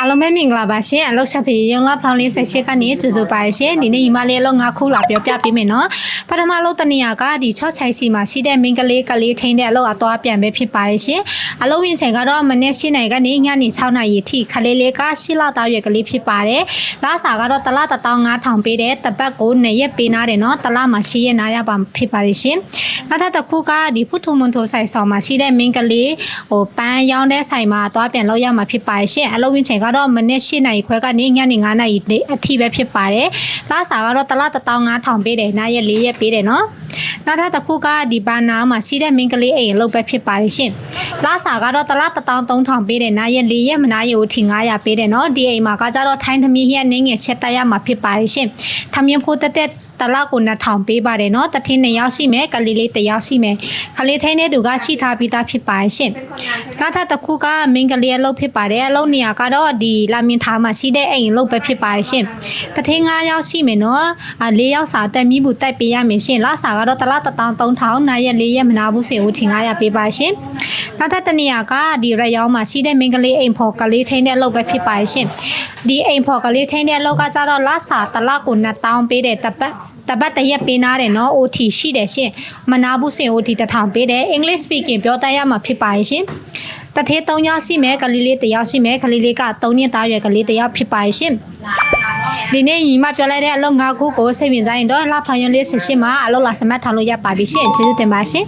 အားလုံးပဲမင်္ဂလာပါရှင်အလုပ်ဆက်ပြီးရုံလာဖောင်လေးဆက်ရှိကနေကြိုဆိုပါရရှင်ဒီနေ့ညီမလေးအလုပ်ငါခုလာပြောပြပေးမယ်နော်ပထမအလုပ်တနေရာကဒီ6ချိုင်စီမှာရှိတဲ့မင်္ဂလေးကလေးထိန်းတဲ့အလုပ်အသွားပြန်ပဲဖြစ်ပါရရှင်အလုပ်ဝင်ချိန်ကတော့မနေ့၈နိုင်ကနေညနေ6နာရီထိခလေးလေးကရှစ်လသားရွယ်ကလေးဖြစ်ပါတယ်လာစာကတော့တလ15000ပေးတဲ့တပတ်ကို2ရက်ပေးနာတယ်နော်တလမှာရှိရနာရပါဖြစ်ပါရရှင်နောက်ထပ်တစ်ခုကဒီဖုထုမွန်ထိုဆိုင်ဆောင်မှာရှိတဲ့မင်္ဂလေးဟိုပန်းရောင်းတဲ့ဆိုင်မှာသွားပြန်လုပ်ရမှာဖြစ်ပါရှင်အလုပ်ဝင်ချိန်ကတော့မနေ့၈နာရီခွဲကနေညနေ9နာရီအထိပဲဖြစ်ပါတယ်လာစာကတော့တလ15000ပေးတယ်နားရက်4ရက်ပေးတယ်နော်နောက်ထပ်တစ်ခုကဒီဘာနာမှာရှိတဲ့မင်္ဂလေးအိမ်အလုပ်ပဲဖြစ်ပါတယ်ရှင်လာစာကတော့တလ13000ပေးတယ်နားရက်4ရက်မနာရက်ဦးထိ900ပေးတယ်နော်ဒီအိမ်မှာကကြတော့ထိုင်းသမီးရဲ့နင်းငယ်ချက်တက်ရမှာဖြစ်ပါတယ်ရှင်ထမင်းဖို့တက်တက် တလောက်ကို2000ပေးပါတယ်နော်တထင်း2ယောက်ရှိမယ်ကလေးလေး1ယောက်ရှိမယ်ကလေးထိုင်းတဲ့သူကရှိထားပြီးသားဖြစ်ပါရှင်နောက်ထပ်တစ်ခုကမင်းကလေးအလုပ်ဖြစ်ပါတယ်အလုပ်နေရာကတော့ဒီလာမင်ထားမှာရှိတဲ့အိမ်အလုပ်ပဲဖြစ်ပါရှင်တထင်း9ယောက်ရှိမယ်နော်4ယောက်စာတက်မိဘူးတိုက်ပေးရမယ်ရှင်လစာကတော့တလောက်13000နာရက်4ရက်မနာဘူးစေဦးထင်900ပေးပါရှင်နောက်ထပ်တနေရာကဒီရရောင်းမှာရှိတဲ့မင်းကလေးအိမ်ဖော်ကလေးထိုင်းတဲ့အလုပ်ပဲဖြစ်ပါရှင်ဒီအိမ်ဖော်ကလေးထိုင်းတဲ့အလုပ်ကကြတော့လစာတလောက်ကို2000ပေးတဲ့တပတ် တပတ်တရက်ပေးနာတယ်နော် OT ရှိတယ်ရှင်မနာဘူးစင် OT တစ်ထောင်ပေးတယ် English speaking ပြောတတ်ရမှာဖြစ်ပါရဲ့ရှင်တထေး၃ယောက်ရှိမယ်ကလေးလေးတစ်ယောက်ရှိမယ်ကလေးလေးက၃နှစ်သားရွယ်ကလေးတစ်ယောက်ဖြစ်ပါရဲ့ရှင်ဒီနေ့ညီမပြောလိုက်တဲ့အလုပ်၅ခုကိုစိတ်ဝင်စားရင်တော့လှဖောင်ရုံလေးဆက်ရှင်မှာအလုပ်လာစမတ်ထောင်လို့ရပါပြီရှင်ကျေးဇူးတင်ပါရှင်